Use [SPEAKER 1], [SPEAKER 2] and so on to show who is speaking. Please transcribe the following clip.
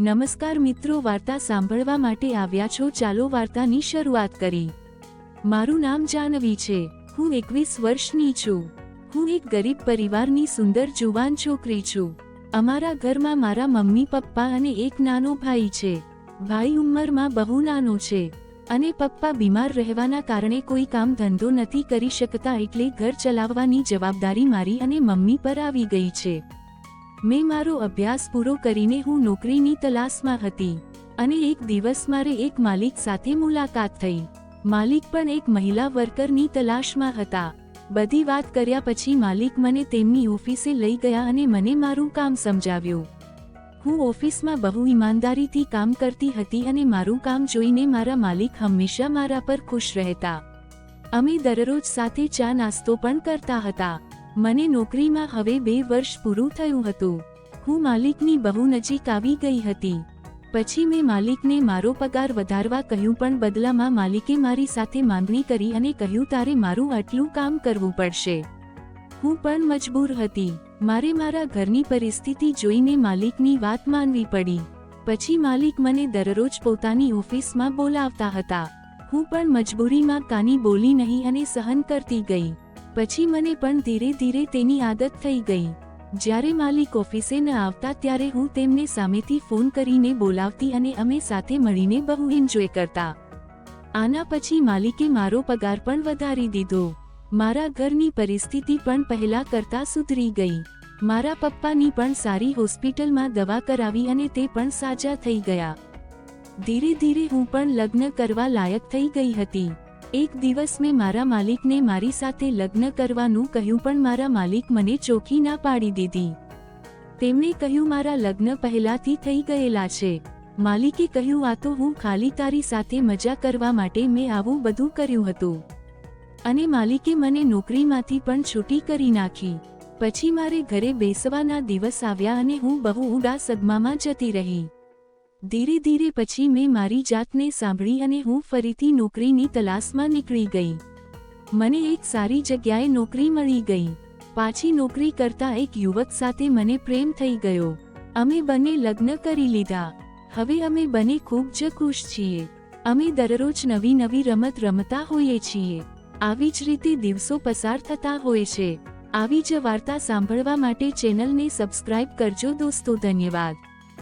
[SPEAKER 1] નમસ્કાર મિત્રો, વાર્તા સાંભળવા માટે આવ્યા છો. ચાલો વાર્તાની શરૂઆત કરી. મારું નામ જાનવી છે. હું એકવીસ વર્ષની છું. હું એક ગરીબ પરિવારની સુંદર જુવાન છોકરી છું. અમારા ઘરમાં મારા મમ્મી, પપ્પા અને એક નાનો ભાઈ છે. ભાઈ ઉંમરમાં બહુ નાનો છે અને પપ્પા બીમાર રહેવાના કારણે કોઈ કામ ધંધો નથી કરી શકતા એટલે ઘર ચલાવવાની જવાબદારી મારી અને મમ્મી પર આવી ગઈ છે. મેં મારો અભ્યાસ પૂરો કરીને હું નોકરીની તલાશમાં હતી અને એક દિવસ મારે એક માલિક સાથે મુલાકાત થઈ. માલિક પણ એક મહિલા વર્કરની તલાશમાં હતા. બધી વાત કર્યા પછી માલિક મને તેમની ઓફિસે લઈ ગયા અને મને મારું કામ સમજાવ્યું. હું ઓફિસમાં બહુ ઈમાનદારીથી કામ કરતી હતી અને મારું કામ જોઈને મારા માલિક હંમેશા મારા પર ખુશ રહેતા. અમે દરરોજ સાથે ચા નાસ્તો પણ કરતા હતા. મને નોકરીમાં હવે બે વર્ષ પૂરું થયું હતું. હું માલિકની બહુ નજીક આવી ગઈ હતી. પછી મેં માલિકને મારો પગાર વધારવા કહ્યું પણ બદલામાં માલિકે મારી સાથે માંગણી કરી અને કહ્યું, તારે મારું આટલું કામ કરવું પડશે. હું પણ મજબૂર હતી. મારે મારા ઘરની પરિસ્થિતિ જોઈને માલિકની વાત માનવી પડી. પછી માલિક મને દરરોજ પોતાની ઓફિસમાં બોલાવતા હતા. હું પણ મજબૂરીમાં કાની બોલી નહીં અને સહન કરતી ગઈ. પછી મને પણ ધીરે ધીરે તેની આદત થઈ ગઈ. જ્યારે માલિક ઓફિસે ન આવતા ત્યારે હું તેમને સામેથી ફોન કરીને બોલાવતી અને અમે સાથે મળીને બહુ એન્જોય કરતા. આના પછી માલિકે મારો પગાર પણ વધારી દીધો. મારા ઘરની પરિસ્થિતિ પણ પહેલા કરતા સુધરી ગઈ. મારા પપ્પાની પણ સારી હોસ્પિટલમાં દવા કરાવી અને તે પણ સાજા થઈ ગયા. ધીરે ધીરે હું પણ લગ્ન કરવા લાયક થઈ ગઈ હતી. એક દિવસ મેં મારા માલિકને મારી સાથે લગ્ન કરવાનું કહ્યું પણ મારા માલિક મને ચોખી ના પાડી દીધી. તેમણે કહ્યું, મારા લગ્ન પહેલાથી થઈ ગયેલા છે. માલિકે કહ્યું, આ તો હું ખાલી તારી સાથે મજા કરવા માટે મેં આવું બધું કર્યું હતું. અને માલિકે મને નોકરીમાંથી પણ છૂટી કરી નાખી. પછી મારે ઘરે બેસવાના દિવસ આવ્યા અને હું બહુ ઉડા સદમામાં જતી રહી. ધીરે ધીરે પછી મેં મારી જાતને સાંભળી અને હું ફરીથી નોકરીની તલાશમાં નીકળી ગઈ. મને એક સારી જગ્યાએ નોકરી મળી ગઈ. પાછી નોકરી કરતા એક યુવક સાથે મને પ્રેમ થઈ ગયો. અમે બંને લગ્ન કરી લીધા. હવે અમે બંને ખૂબ જ ખુશ છીએ. અમે દરરોજ નવી નવી રમત રમતા હોઈએ છીએ. આવી જ રીતે દિવસો પસાર થતા હોય છે. આવી જ વાર્તા સાંભળવા માટે ચેનલને સબસ્ક્રાઇબ કરજો દોસ્તો, ધન્યવાદ.